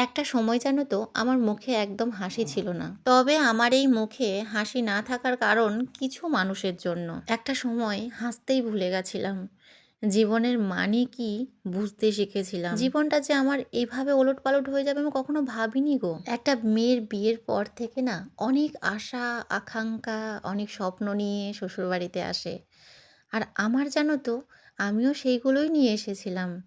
একটা সময় জানো তো, আমার মুখে একদম হাসি ছিল না। তবে আমার এই মুখে হাসি না থাকার কারণ কিছু মানুষের জন্য। একটা সময় হাসতেই ভুলে গেছিলাম। জীবনের মানে কি বুঝতে শিখেছিলাম। জীবনটা যে আমার এভাবে ওলট পালট হয়ে যাবে আমি কখনো ভাবিনি গো। একটা মেয়ের বিয়ের পর থেকে না অনেক আশা, আকাঙ্ক্ষা, অনেক স্বপ্ন নিয়ে শ্বশুরবাড়িতে আসে। আর আমার জানো তো, আমিও সেইগুলোই নিয়ে এসেছিলাম।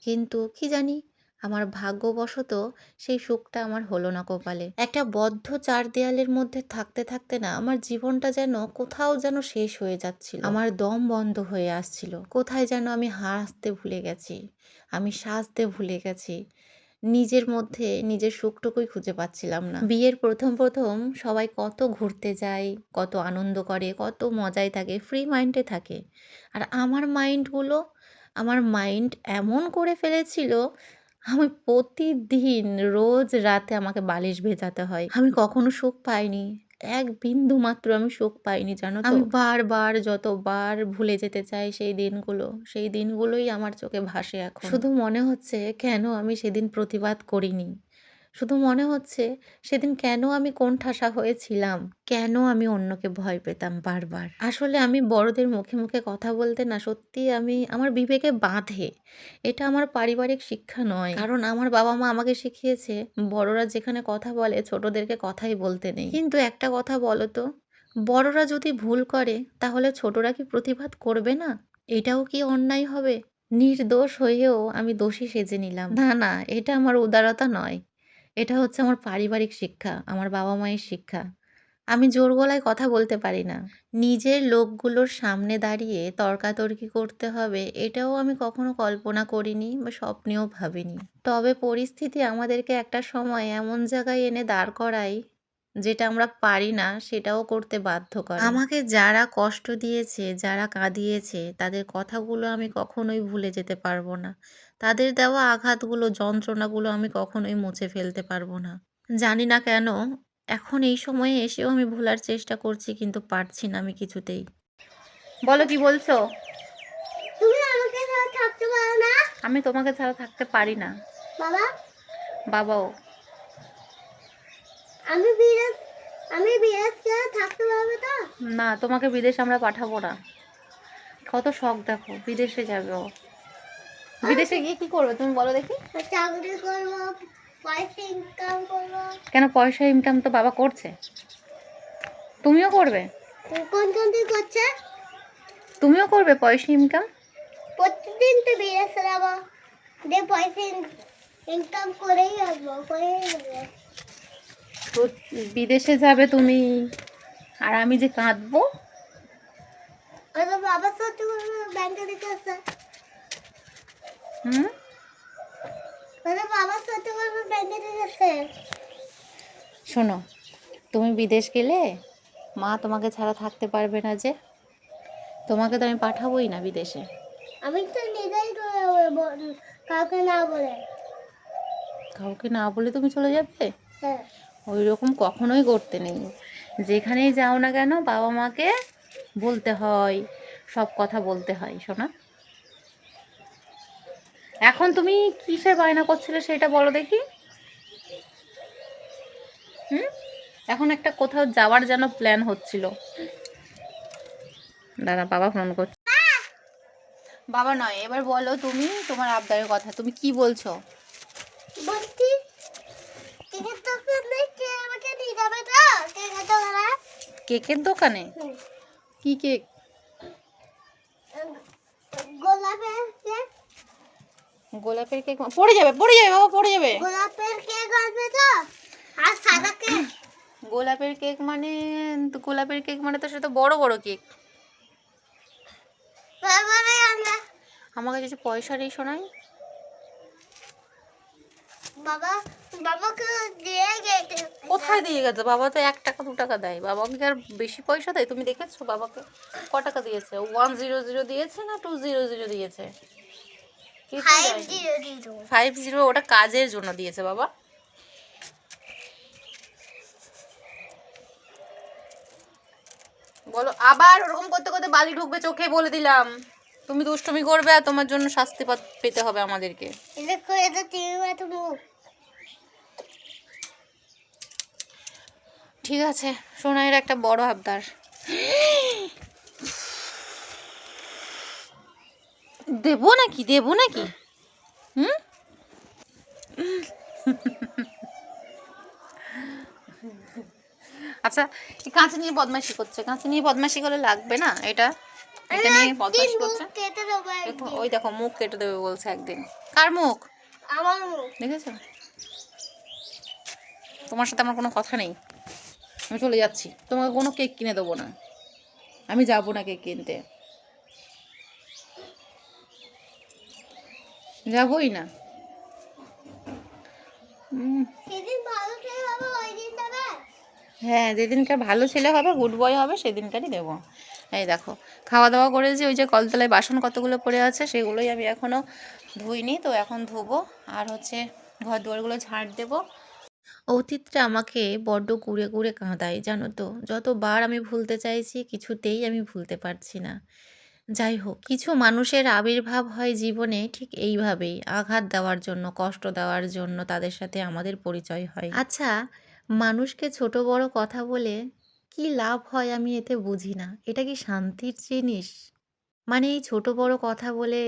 কিন্তু কি জানি আমার ভাগ্যবশত সেই সুখটা আমার হলো না কপালে। একটা বদ্ধ চার দেয়ালের মধ্যে থাকতে থাকতে না আমার জীবনটা যেন কোথাও যেন শেষ হয়ে যাচ্ছিল। আমার দম বন্ধ হয়ে আসছিল। কোথায় যেন আমি হাসতে ভুলে গেছি। আমি সাজতে ভুলে গেছি। নিজের মধ্যে নিজের সুখটুকুই খুঁজে পাচ্ছিলাম না। বিয়ের প্রথম প্রথম সবাই কত ঘুরতে যায়, কত আনন্দ করে, কত মজায় থাকে ফ্রি মাইন্ডে থাকে। আর আমার মাইন্ডগুলো আমার মাইন্ড এমন করে ফেলেছিল আমি প্রতিদিন রোজ রাতে আমাকে বালিশ ভেজাতে হয়। আমি কখনো সুখ পাইনি। এক বিন্দু মাত্র আমি সুখ পাইনি জানো আমি বারবার যতবার ভুলে যেতে চাই সেই দিনগুলো সেই দিনগুলোই আমার চোখে ভাসে এখন। শুধু মনে হচ্ছে কেন আমি সেদিন প্রতিবাদ করিনি। শুধু মনে হচ্ছে, সেদিন কেন আমি কোন ঠাসা হয়েছিলাম? কেন আমি অন্যকে ভয় পেতাম বারবার? আসলে আমি বড়দের মুখে মুখে কথা বলতে না সত্যি আমি, আমার বিবেকে বাঁধে। এটা আমার পারিবারিক শিক্ষা নয়। কারণ আমার বাবা মা আমাকে শিখিয়েছে, বড়রা যেখানে কথা বলে ছোটদেরকে কথাই বলতে নেই। কিন্তু একটা কথা বলো তো, বড়রা যদি ভুল করে, তাহলে ছোটরা কি প্রতিবাদ করবে না? এটাও কি অন্যায় হবে? নির্দোষ হয়েও আমি দোষী সেজে নিলাম। না না, এটা আমার উদারতা নয়। এটা হচ্ছে আমার পারিবারিক শিক্ষা, আমার বাবা মায়ের শিক্ষা। আমি জোর গলায় কথা বলতে পারি না। নিজের লোকগুলোর সামনে দাঁড়িয়ে তর্কাতর্কি করতে হবে, এটাও আমি কখনো কল্পনা করিনি বা স্বপ্নেও ভাবিনি। তবে পরিস্থিতি আমাদেরকে একটা সময় এমন জায়গায় এনে দাঁড় করায় যেটা আমরা পারি না সেটাও করতে বাধ্য করে। আমাকে যারা কষ্ট দিয়েছে যারা কাঁদিয়েছে তাদের কথাগুলো আমি কখনোই ভুলে যেতে পারব না। তাদের দেওয়া আঘাতগুলো যন্ত্রণাগুলো আমি কখনোই মুছে ফেলতে পারব না। জানি না কেন এখন এই সময়ে এসেও আমি ভোলার চেষ্টা করছি কিন্তু পারছি না আমি কিছুতেই। বলো কি বলছো? তুমি আমাকে ছাড়া থাকতে পারো না। আমি তোমাকে ছাড়া থাকতে পারি না। বাবা? বাবাও। আমি বিরাজ আমি ছাড়া থাকতে পারব তো? না তোমাকে বিদেশ আমরা পাঠাবো না। কত শখ দেখো বিদেশে যাবে ও। বিদেশে গিয়ে কি করবে তুমি বলো দেখি। চাকরি করব পয়সা ইনকাম করব। কেন পয়সা ইনকাম তো বাবা করছে? তুমিও করবে? তুমি কোন কান্ট্রি করছে? তুমিও করবে পয়সা ইনকাম প্রতিদিন তো বিরাজ যাব। যে পয়সা ইনকাম করেই আসব করেই আসব। তো বিদেশে যাবে তুমি? আর আমি যে কাঁদবো? হুম? শোনো তুমি বিদেশ গেলে মা তোমাকে ছাড়া থাকতে পারবে না যে। তোমাকে তো আমি পাঠাবোই না বিদেশে। আমি তো নিজেই কাউকে না বলে। কাউকে না বলে তুমি চলে যাবে? হ্যাঁ। ওই রকম কখনোই করতে নেই। যেখানেই যাও না কেন বাবা মাকে বলতে হয়, সব কথা বলতে হয় শোনা এখন তুমি কিসের বায়না করছিলে সেটা বলো দেখি। হুম? এখন একটা কোথাও যাওয়ার যেন প্ল্যান হচ্ছিল। দাদা বাবা ফোন করছে। বাবা নয়, এবার বলো তুমি তোমার আবদারের কথা। তুমি কি বলছো বলছি টিকিট দোকানে কে আমাকে নিয়ে যাবে তো টিকিট দোকানে কেকের দোকানে? কি কেক? গোলাপের কেক। গোলাপের কেক পড়ে যাবে পড়ে যাবে বাবা পড়ে যাবে। গোলাপের কেক আসবে তো? আর সাদা কেক। গোলাপের কেক মানে তো গোলাপের কেক মানে তো সেটা বড় বড় কেক। আমরা আমার কাছে কিছু পয়সা নেই শোনাই বাবা দিয়ে কোথায় দিয়ে গেছে? বাবা তো এক টাকা দু টাকা দেয়। বাবাকে আর বেশি পয়সা দেয় তুমি দেখেছ বাবাকে? ক টাকা দিয়েছে? ওয়ান জিরো জিরো দিয়েছে না টু জিরো জিরো দিয়েছে? ফাইভ জিরো ওটা কাজের জন্য দিয়েছে বাবা। বলো আবার ওরকম করতে করতে বালি ঢুকবে চোখে বলে দিলাম। তুমি দুষ্টুমি করবে আর তোমার জন্য শাস্তি পেতে হবে আমাদেরকে এটা করে তো তিন মাথা মুখ ঠিক আছে সোনাইয়ের একটা বড় আবদার। দেব নাকি দেব নাকি? হুম? আচ্ছা এই কাঁচি নিয়ে বদমাইশি করছে কাঁচি নিয়ে বদমাইশি করে লাগবে না এটা? এটা নিয়ে বদমাইশি করছে। ওই দেখো মুখ কেটে দেবে বলছে একদিন। কার মুখ? আমার মুখ। দেখেছ? তোমার সাথে আমার কোনো কথা নেই। আমি চলে যাচ্ছি। তোমাকে কোনো কেক কিনে দেবো না। আমি যাব না কেক কিনতে। যাবোই না। হ্যাঁ যেদিনকার ভালো ছেলে হবে গুড বয় হবে সেদিনকারই দেবো। এই দেখো খাওয়া দাওয়া করেছি ওই যে কলতলায় বাসন কতগুলো পড়ে আছে সেগুলোই আমি এখনও ধুইনি তো এখন ধুবো। আর হচ্ছে ঘর দুয়ারগুলো ঝাড় দেবো। অতীতটা আমাকে বড্ড কুড়ে কুড়ে কাঁদায়, জানো তো। যতবার আমি ভুলতে চাইছি, কিছুতেই আমি ভুলতে পারছি না। যাই হোক, কিছু মানুষের আবির্ভাব হয় জীবনে ঠিক এইভাবেই। আঘাত দেওয়ার জন্য, কষ্ট দেওয়ার জন্য তাদের সাথে আমাদের পরিচয় হয়। আচ্ছা মানুষকে ছোট বড় কথা বলে কি লাভ হয় আমি এতে বুঝি না। এটা কি শান্তির জিনিস? মানে এই ছোট বড় কথা বলে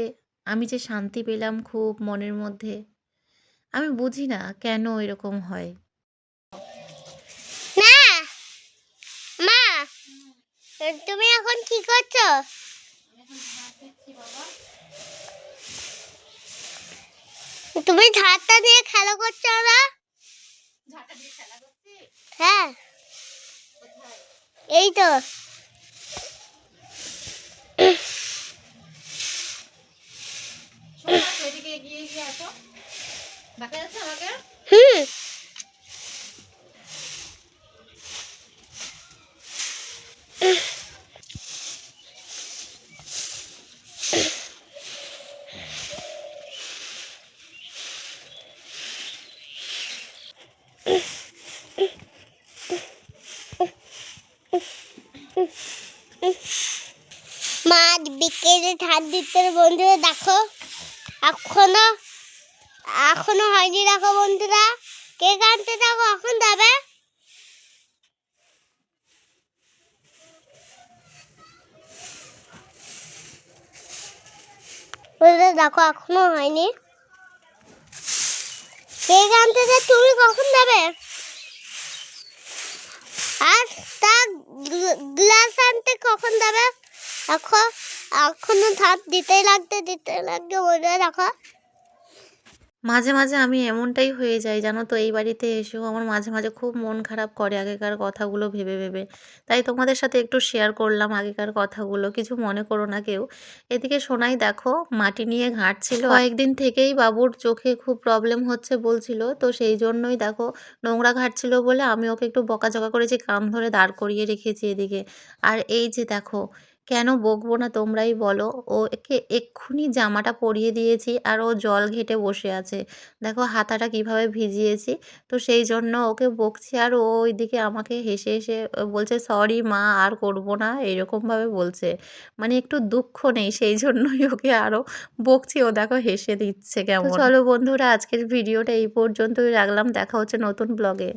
আমি যে শান্তি পেলাম খুব মনের মধ্যে, আমি বুঝি না কেন এরকম হয় না মা তুমি এখন কি করছ? তুমি ঝাড়টা দিয়ে খেলা করছ না হ্যাঁ। এই তো। দেখা যাচ্ছে আমাকে হুম মা আজ বিকেলে ধার দিতে বন্ধুরা, দেখো। এখনও এখনও হয়নি, দেখো বন্ধুরা। কে আনতে দেখো, এখন যাবে। বন্ধুরা, দেখো, এখনও হয়নি। কে আনতে যা তুমি কখন যাবে আর তা গ্লাস আনতে কখন যাবে দেখো। এখনও ধাপ দিতেই লাগতে, দিতে লাগতে বলে রাখো। মাঝে মাঝে আমি এমনটাই হয়ে যাই, জানো তো, এই বাড়িতে এসেও আমার মাঝে মাঝে খুব মন খারাপ করে আগেকার কথাগুলো ভেবে ভেবে। তাই তোমাদের সাথে একটু শেয়ার করলাম আগেকার কথাগুলো, কিছু মনে করো না কেউ। এদিকে সোনাই দেখো, মাটি নিয়ে ঘাঁটছিল। কয়েকদিন থেকেই বাবুর চোখে খুব প্রবলেম হচ্ছে বলছিল, তো সেই জন্যই দেখো, নোংরা ঘাঁটছিল বলে আমি ওকে একটু বকাঝকা করেছি, কান ধরে দাঁড় করিয়ে রেখেছি এদিকে। আর এই যে দেখো কেন বকবো না তোমরাই বলো? ওকে এক্ষুনি জামাটা পরিয়ে দিয়েছি আর ও জল ঘেটে বসে আছে। দেখো হাতাটা কীভাবে ভিজিয়েছি। তো সেই জন্য ওকে বকছি আর ও ওইদিকে আমাকে হেসে হেসে বলছে সরি মা আর করব না। এরকমভাবে বলছে। মানে একটু দুঃখ নেই সেই জন্যই ওকে আরও বকছি। ও দেখো হেসে দিচ্ছে কেমন। চলো বন্ধুরা আজকের ভিডিওটা এই পর্যন্তই রাখলাম। দেখা হচ্ছে নতুন ব্লগে